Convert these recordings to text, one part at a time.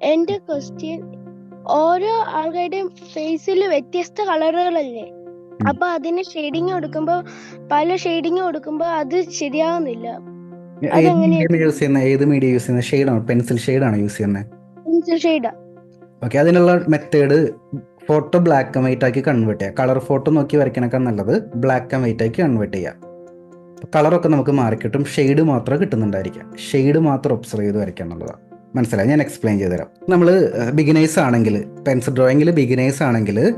എന്റെ ക്വസ്റ്റ്യൻ ഓരോ ആൾക്കാരുടെയും ഫേസിൽ വ്യത്യസ്ത കളറുകളല്ലേ. അപ്പൊ അതിന് ഷെയ്ഡിങ് കൊടുക്കുമ്പോ പല ഷെയ്ഡിങ് കൊടുക്കുമ്പോ അത് ശരിയാവുന്നില്ല. യൂസ് ചെയ്യുന്ന? ഏത് മീഡിയ യൂസ് ചെയ്യുന്നത് ഷെയ്ഡാണോ പെൻസിൽ ഷെയ്ഡാണോ യൂസ് ചെയ്യുന്നത് പെൻസിൽ ഷെയ്ഡാ ഓക്കെ അതിനുള്ള method photo black and white ആക്കി കൺവേർട്ട് ചെയ്യുക കളർ ഫോട്ടോ നോക്കി വരയ്ക്കണേക്കാൾ നല്ലത് ബ്ലാക്ക് ആൻഡ് വൈറ്റ് ആക്കി കൺവേർട്ട് ചെയ്യുക കളറൊക്കെ നമുക്ക് മാറിക്കിട്ടും. ഷെയ്ഡ് മാത്രം കിട്ടുന്നുണ്ടായിരിക്കാം. ഷെയ്ഡ് മാത്രം ഒബ്സർവ് ചെയ്ത് വരയ്ക്കുക എന്നുള്ളതാണ്. മനസ്സിലായി? ഞാൻ എക്സ്പ്ലെയിൻ ചെയ്തുതരാം. നമ്മൾ ബിഗിനേഴ്സ് ആണെങ്കിൽ പെൻസിൽ ഡ്രോയിങ്ങിൽ ബിഗിനേഴ്സ് ആണെങ്കിൽ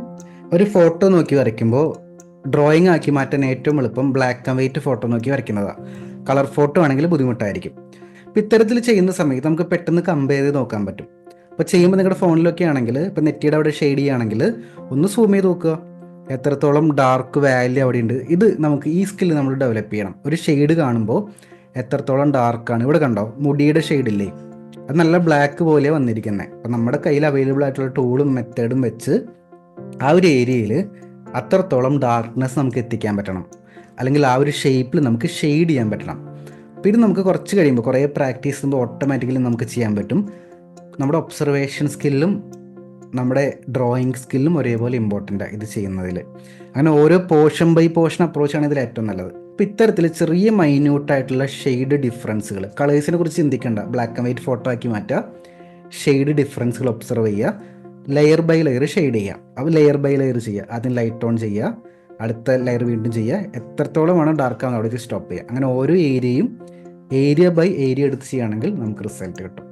ഒരു ഫോട്ടോ നോക്കി വരയ്ക്കുമ്പോൾ ഡ്രോയിങ് ആക്കി മാറ്റാൻ ഏറ്റവും എളുപ്പം ബ്ലാക്ക് ആൻഡ് വൈറ്റ് ഫോട്ടോ നോക്കി വരയ്ക്കുന്നതാണ് കളർ ഫോട്ടോ ആണെങ്കിൽ ബുദ്ധിമുട്ടായിരിക്കും. അപ്പം ഇത്തരത്തിൽ ചെയ്യുന്ന സമയത്ത് നമുക്ക് പെട്ടെന്ന് കമ്പയർ ചെയ്ത് നോക്കാൻ പറ്റും. അപ്പോൾ ചെയ്യുമ്പോൾ നിങ്ങളുടെ ഫോണിലൊക്കെ ആണെങ്കിൽ ഇപ്പോൾ നെറ്റിയുടെ അവിടെ ഷെയ്ഡ് ചെയ്യുകയാണെങ്കിൽ ഒന്ന് സൂം ചെയ്ത് നോക്കുക. എത്രത്തോളം ഡാർക്ക് വാല്യൂ അവിടെ ഉണ്ട് ഇത് നമുക്ക് ഈ സ്കില്ല് നമ്മൾ ഡെവലപ്പ് ചെയ്യണം. ഒരു ഷെയ്ഡ് കാണുമ്പോൾ എത്രത്തോളം ഡാർക്കാണ് ഇവിടെ കണ്ടോ? മുടിയുടെ ഷെയ്ഡില്ലേ അത് നല്ല ബ്ലാക്ക് പോലെ വന്നിരിക്കുന്നത് അപ്പം നമ്മുടെ കയ്യിൽ അവൈലബിൾ ആയിട്ടുള്ള ടൂളും മെത്തേഡും വെച്ച് ആ ഒരു ഏരിയയിൽ അത്രത്തോളം ഡാർക്ക്നെസ് നമുക്ക് എത്തിക്കാൻ പറ്റണം. അല്ലെങ്കിൽ ആ ഒരു ഷേപ്പിൽ നമുക്ക് ഷെയ്ഡ് ചെയ്യാൻ പറ്റണം. അപ്പോൾ ഇത് നമുക്ക് കുറച്ച് കഴിയുമ്പോൾ കുറേ പ്രാക്ടീസ് ചെയ്യുമ്പോൾ ഓട്ടോമാറ്റിക്കലി നമുക്ക് ചെയ്യാൻ പറ്റും. നമ്മുടെ ഒബ്സർവേഷൻ സ്കില്ലും നമ്മുടെ ഡ്രോയിങ് സ്കില്ലും ഒരേപോലെ ഇമ്പോർട്ടന്റ് ഇത് ചെയ്യുന്നതിൽ അങ്ങനെ ഓരോ പോർഷൻ ബൈ പോർഷൻ അപ്രോച്ചാണ് ഇതിൽ ഏറ്റവും നല്ലത്. അപ്പോൾ ഇത്തരത്തിൽ ചെറിയ മൈന്യൂട്ടായിട്ടുള്ള ഷെയ്ഡ് ഡിഫറൻസുകൾ കളേഴ്സിനെ കുറിച്ച് ചിന്തിക്കേണ്ട. ബ്ലാക്ക് ആൻഡ് വൈറ്റ് ഫോട്ടോ ആക്കി മാറ്റുക ഷെയ്ഡ് ഡിഫറൻസുകൾ ഒബ്സർവ് ചെയ്യുക ലെയർ ബൈ ലെയർ ഷെയ്ഡ് ചെയ്യുക അപ്പോൾ ലെയർ ബൈ ലെയർ ചെയ്യുക ആദ്യം ലൈറ്റ് ഓൺ ചെയ്യുക അടുത്ത ലെയർ വീണ്ടും ചെയ്യുക എത്രത്തോളമാണ് ഡാർക്ക് ആവുന്നത് അവിടേക്ക് സ്റ്റോപ്പ് ചെയ്യുക അങ്ങനെ ഓരോ ഏരിയയും ഏരിയ ബൈ ഏരിയ എടുത്ത് ചെയ്യുകയാണെങ്കിൽ നമുക്ക് റിസൾട്ട് കിട്ടും.